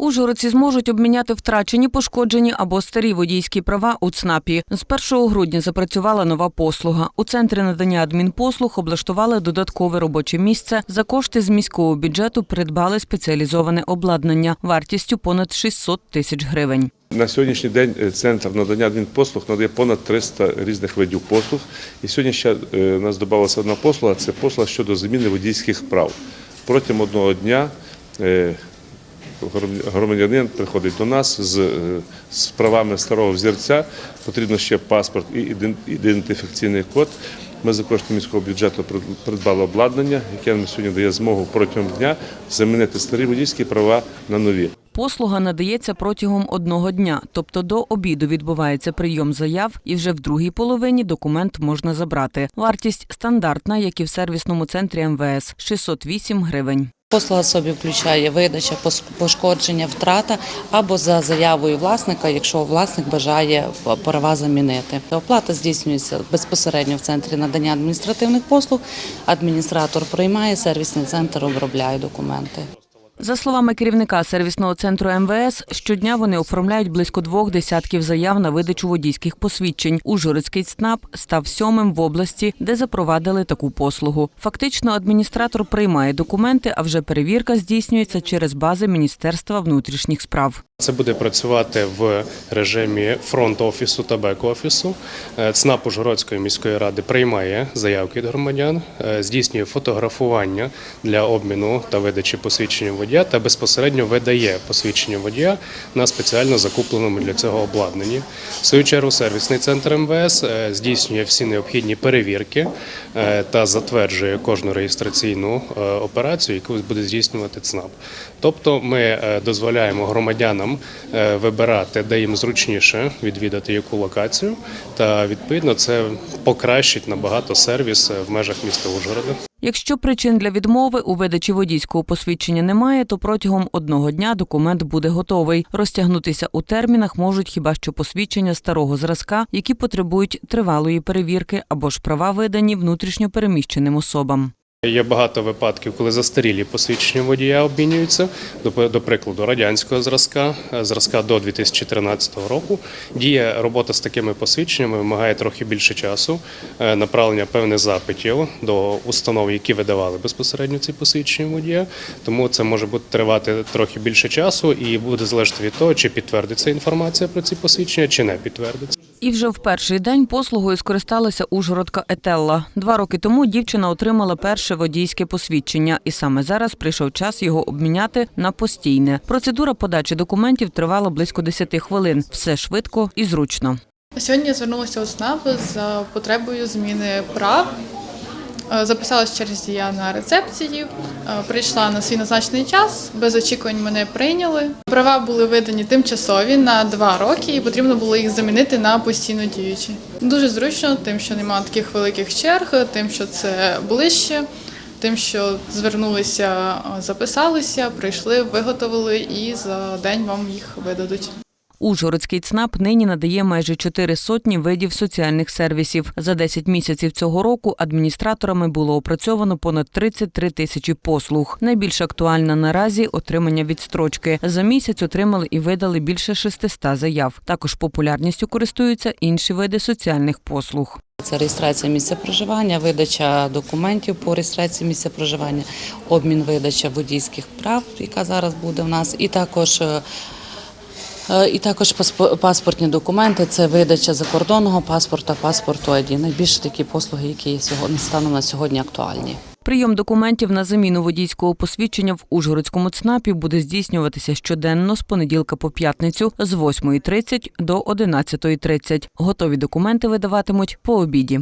Ужгородці зможуть обміняти втрачені, пошкоджені або старі водійські права у ЦНАПі. З 1 грудня запрацювала нова послуга. У центрі надання адмінпослуг облаштували додаткове робоче місце. За кошти з міського бюджету придбали спеціалізоване обладнання вартістю понад 600 тисяч гривень. На сьогоднішній день е, центр надання адмінпослуг надає понад 300 різних видів послуг. І сьогодні ще е, у нас додалася одна послуга це послуга щодо заміни водійських прав. Протягом одного дня е, громадянин приходить до нас з, е, з правами старого взірця. Потрібно ще паспорт і ідентифікаційний код. Ми за кошти міського бюджету придбали обладнання, яке нам сьогодні дає змогу протягом дня замінити старі водійські права на нові. Послуга надається протягом одного дня, тобто до обіду відбувається прийом заяв, і вже в другій половині документ можна забрати. Вартість стандартна, як і в сервісному центрі МВС 608 гривень. Послуга собі включає видача, пошкодження, втрата або за заявою власника, якщо власник бажає права замінити. Оплата здійснюється безпосередньо в центрі надання адміністративних послуг. Адміністратор приймає, сервісний центр обробляє документи. За словами керівника сервісного центру МВС, щодня вони оформляють близько двох десятків заяв на видачу водійських посвідчень. Ужгородський ЦНАП став сьомим в області, де запровадили таку послугу. Фактично, адміністратор приймає документи, а вже перевірка здійснюється через бази Міністерства внутрішніх справ. Це буде працювати в режимі фронт-офісу та бек-офісу. Е, ЦНАП Ужгородської міської ради приймає заявки від громадян, е, здійснює фотографування для обміну та видачі посвідчення водія та безпосередньо видає посвідчення водія на спеціально закупленому для цього обладнанні. В свою чергу сервісний центр МВС е, здійснює всі необхідні перевірки та затверджує кожну реєстраційну операцію, яку буде здійснювати ЦНАП. Тобто ми дозволяємо громадянам е, вибирати, де їм зручніше відвідати яку локацію, та відповідно це покращить набагато сервіс е, в межах міста Ужгорода. Якщо причин для відмови у видачі водійського посвідчення немає, то протягом одного дня документ буде готовий. Розтягнутися у термінах можуть хіба що посвідчення старого зразка, які потребують тривалої перевірки або ж права видані внутрішньо переміщеним особам. Є багато випадків, коли застарілі посвідчення водія обмінюються. До, прикладу, радянського зразка, е, зразка до 2013 року. Діє робота з такими посвідченнями вимагає трохи більше часу, е, направлення певних запитів до установ, які видавали безпосередньо ці посвідчення водія. Тому це може бути тривати трохи більше часу і буде залежати від того, чи підтвердиться інформація про ці посвідчення, чи не підтвердиться. І вже в перший день послугою скористалася Ужгородка Етелла. Два роки тому дівчина отримала перше водійське посвідчення, і саме зараз прийшов час його обміняти на постійне. Процедура подачі документів тривала близько 10 хвилин. Все швидко і зручно. Сьогодні я звернулася у СНАП за потребою зміни прав. Е, Записалась через я на рецепції, е, прийшла на свій назначений час, без очікувань мене прийняли. Права були видані тимчасові на два роки, і потрібно було їх замінити на постійно діючі. Дуже зручно, тим, що немає таких великих черг, тим, що це ближче, тим, що звернулися, записалися, прийшли, виготовили і за день вам їх видадуть. Ужгородський ЦНАП нині надає майже чотири сотні видів соціальних сервісів. За 10 місяців цього року адміністраторами було опрацьовано понад 33 тисячі послуг. Найбільш актуальна наразі отримання відстрочки. За місяць отримали і видали більше 600 заяв. Також популярністю користуються інші види соціальних послуг. Це реєстрація місця проживання, видача документів по реєстрації місця проживання, обмін видача водійських прав, яка зараз буде в нас, і також. Е, І також паспо- паспортні документи це видача закордонного паспорта, паспорту ID. Найбільше такі послуги, які сьогодні станом на сьогодні актуальні. Прийом документів на заміну водійського посвідчення в Ужгородському ЦНАПі буде здійснюватися щоденно з понеділка по п'ятницю з 8.30 до 11.30. Готові документи видаватимуть по обіді.